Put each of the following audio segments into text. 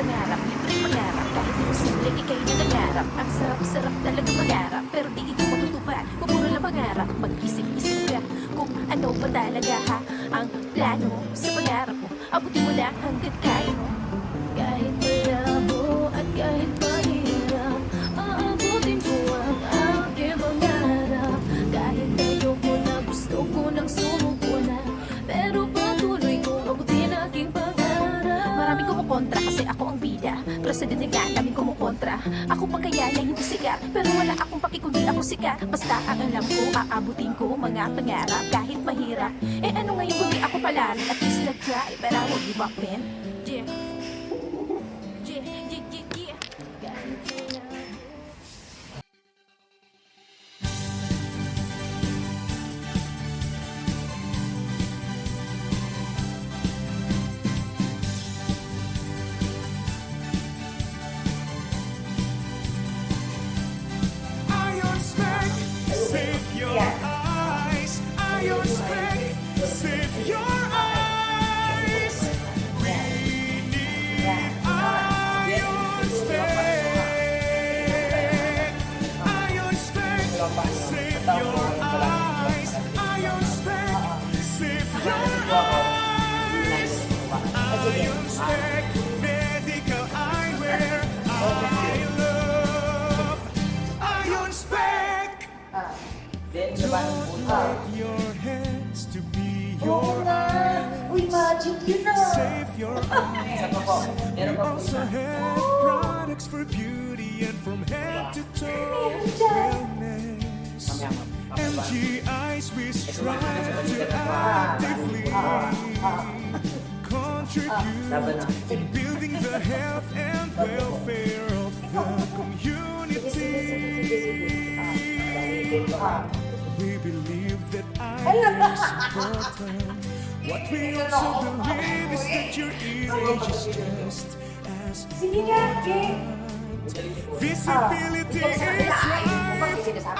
pangarap, libre mangarap Kahit imposible, ikay na nangarap Ang sarap-sarap talaga mangarap Pero di ito matutupad, puro lang pangarap. Mag-isip-isip ka kung ano ba talaga ha Ang plano sa pangarap mo. Abutin mo lang hanggat kaya mo Kumukontra kasi ako ang bida. Pero sa dinig nga daming kumukontra. Ako pa kaya na hindi sikat. Pero wala akong paki kundi ako sikat. Basta ang alam ko aabutin ko mga pangarap. Kahit mahirap. Eh ano ngayon kundi ako pala? At least nag-try but I give up man Don't let your hands to be your eyes. Uy, magic yun ah! Save your eyes. We also have products for beauty and from head to toe wellness. MG Eyes, we strive to actively contribute in building the health and welfare of the community. We believe that iron is important. What we also believe is that your image is just as King! Visibility is life.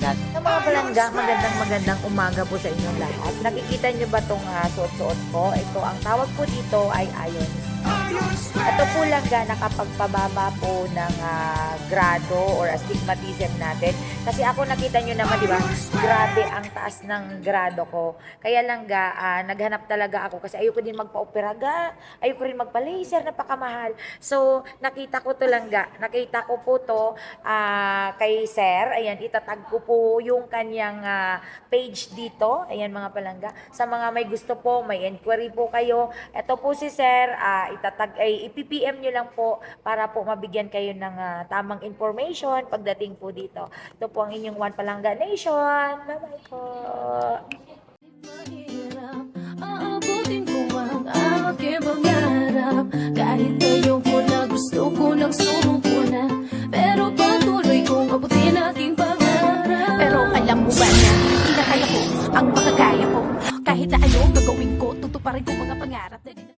Natin. Sa mga palangga, magandang magandang umaga po sa inyong lahat. Nakikita niyo ba itong uh, suot-suot ko? Ito, ang tawag po dito ay spec. Ito po lang ga nakapagpababa po ng ah, grado or astigmatism natin. Kasi ako nakita nyo naman, di ba? Grabe ang taas ng grado ko. Kaya lang ga, ah, naghanap talaga ako kasi ayoko din magpa-opera ga. Ayoko rin magpa-laser, napakamahal. So, nakita ko to lang ga. Nakita ko po to ah, kay Sir. Ayan, itatag ko po yung kanyang ah, page dito. Ayan mga palangga. Sa mga may gusto po, may inquiry po kayo. Ito po si Sir, ah, itatag, ay ipipm nyo lang po para po mabigyan kayo ng ah, tamang information pagdating po dito. Ito po ang inyong One Palangga Nation. Bye-bye po.